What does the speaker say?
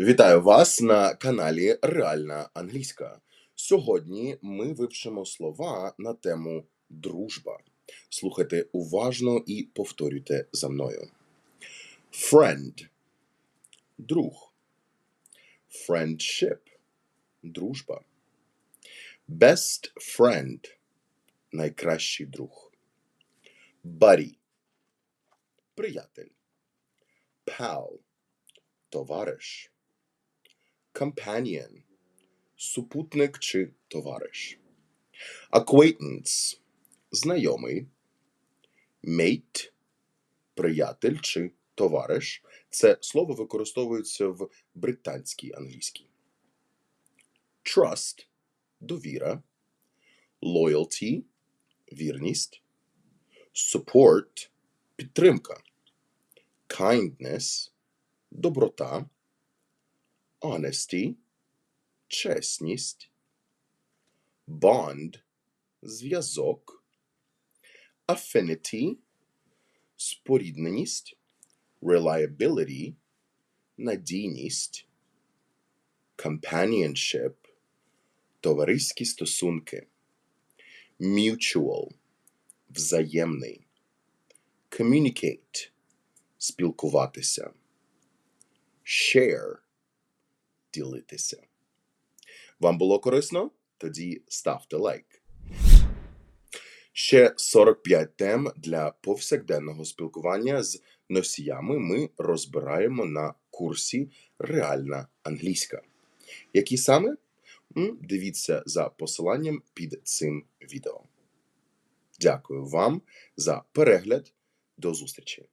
Вітаю вас на каналі Реальна Англійська. Сьогодні ми вивчимо слова на тему дружба. Слухайте уважно і повторюйте за мною. Friend – друг. Friendship – дружба. Best friend – найкращий друг. Buddy – приятель. Pal – товариш. Companion – супутник чи товариш. Acquaintance – знайомий. Mate – приятель чи товариш. Це слово використовується в британській англійській. Trust – довіра. Loyalty – вірність. Support – підтримка. Kindness – доброта. Honesty – чесність. Bond – зв'язок. Affinity – спорідненість. Reliability – надійність. Companionship – товариські стосунки. Mutual – взаємний. Communicate – спілкуватися. Share – ділитися. Вам було корисно? Тоді ставте лайк. Ще 45 тем для повсякденного спілкування з носіями ми розбираємо на курсі Реальна англійська. Які саме? Дивіться за посиланням під цим відео. Дякую вам за перегляд. До зустрічі!